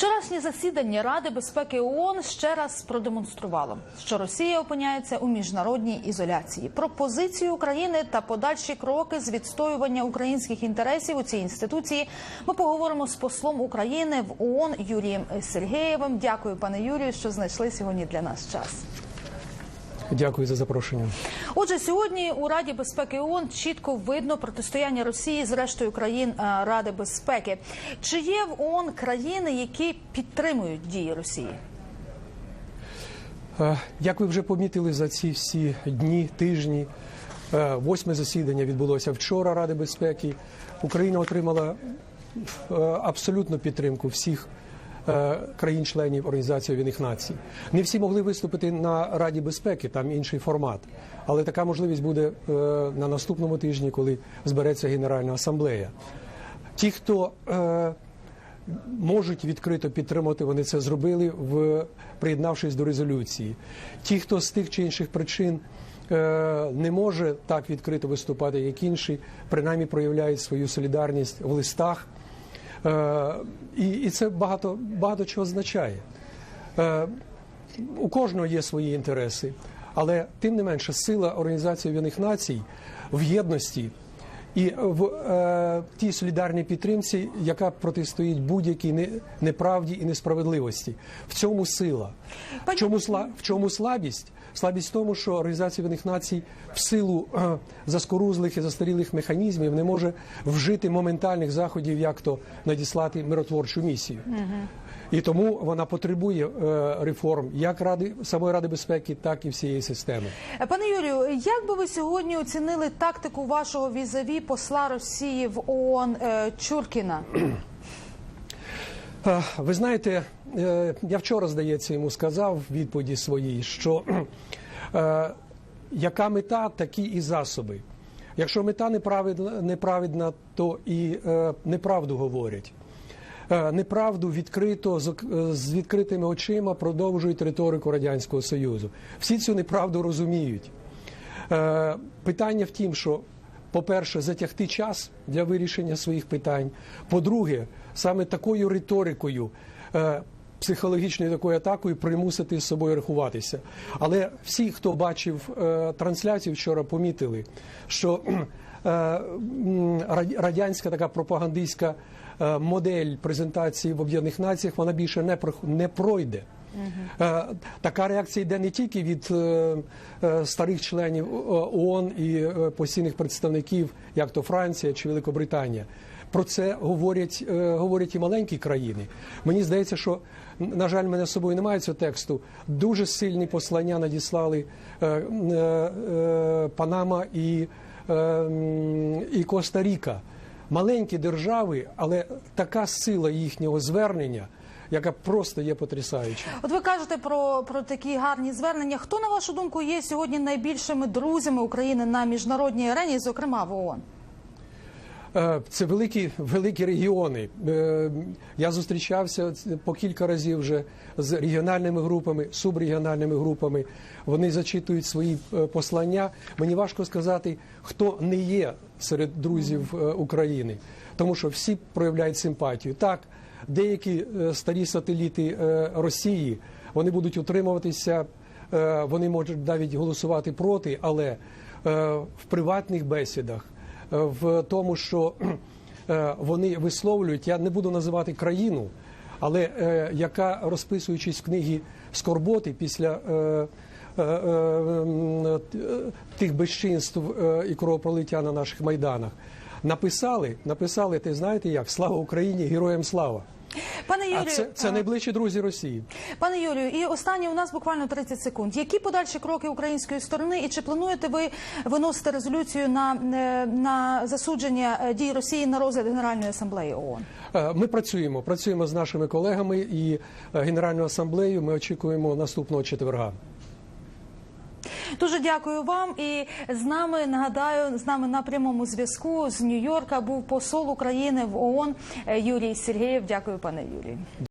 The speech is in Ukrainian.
Вчорашнє засідання Ради безпеки ООН ще раз продемонструвало, що Росія опиняється у міжнародній ізоляції. Про позицію України та подальші кроки з відстоювання українських інтересів у цій інституції ми поговоримо з послом України в ООН Юрієм Сергеєвим. Дякую, пане Юрію, що знайшли сьогодні для нас час. Дякую за запрошення. Отже, сьогодні у Раді безпеки ООН чітко видно протистояння Росії з рештою країн е, Ради безпеки. Чи є в ООН країни, які підтримують дії Росії? Е, Як ви вже помітили за ці всі дні, тижні, е, восьме засідання відбулося вчора Ради безпеки. Україна отримала абсолютну підтримку всіх країн-членів Організації Об'єднаних Націй. Не всі могли виступити на Раді безпеки, там інший формат. Але така можливість буде е, на наступному тижні, коли збереться Генеральна асамблея. Ті, хто е, можуть відкрито підтримати, вони це зробили, в приєднавшись до резолюції. Ті, хто з тих чи інших причин е, не може так відкрито виступати, як інші, принаймні проявляють свою солідарність в листах. Е, і, і це багато, багато чого означає. Е, у кожного є свої інтереси, але тим не менше сила Організації Об'єднаних Націй в єдності і в е, тій солідарній підтримці, яка протистоїть будь-якій не- неправді і несправедливості. В цьому сила. В чому, в чому слабість? Слабість в тому, що Організація Об'єднаних Націй в силу е, заскорузлих і застарілих механізмів не може вжити моментальних заходів, як то надіслати миротворчу місію. І тому вона потребує е, реформ як ради самої ради безпеки, так і всієї системи. Пане Юрію, як би ви сьогодні оцінили тактику вашого візаві посла Росії в ООН е, Чуркіна? Е, Ви знаєте, е, я вчора, здається, йому сказав в відповіді своїй, що е, яка мета, такі і засоби. Якщо мета неправедна, неправедна то і неправду говорять. Неправду відкрито з, відкритими очима продовжують риторику Радянського Союзу. Всі цю неправду розуміють. Питання в тім, що, по-перше, затягти час для вирішення своїх питань. По-друге, саме такою риторикою, е, психологічною такою атакою примусити з собою рахуватися. Але всі, хто бачив е, трансляцію вчора, помітили, що е, радянська така пропагандистська модель презентації в Об'єднаних Націях вона більше не не пройде. Е, Така реакція йде не тільки від е, е, старих членів ООН і постійних представників, як то Франція чи Великобританія. Про це говорять, говорять і маленькі країни. Мені здається, що на жаль, мене з собою немає цього тексту. Дуже сильні послання надіслали Панама і, і Коста-Ріка. Маленькі держави, але така сила їхнього звернення, яка просто є потрясаюча. От ви кажете про, про такі гарні звернення. Хто на вашу думку є сьогодні найбільшими друзями України на міжнародній арені, зокрема в ООН? Е, Це великі, великі регіони. Е, Я зустрічався по кілька разів вже з регіональними групами, субрегіональними групами. Вони зачитують свої е, послання. Мені важко сказати, хто не є серед друзів України, тому що всі проявляють симпатію. Так, деякі е, старі сателіти е, Росії вони будуть утримуватися, е, вони можуть навіть голосувати проти, але в приватних бесідах в тому, що вони висловлюють, я не буду називати країну, але яка розписуючись в книгі скорботи після тих безчинств і кровопролиття на наших майданах, написали, написали, ти знаєте як, слава Україні, героям слава. Пане А це, це найближчі друзі Росії. Пане Юрію, і останнє у нас буквально 30 секунд. Які подальші кроки української сторони, і чи плануєте ви виносити резолюцію на, е, на засудження е, дій Росії на розгляд Генеральної асамблеї ООН? Е, Ми працюємо, працюємо з нашими колегами і Генеральною асамблеєю. Ми очікуємо наступного четверга. Дуже дякую вам. І з нами нагадаю, з нами на прямому зв'язку з Нью-Йорка був посол України в ООН е, Юрій Сергієв. Дякую, пане Юрій.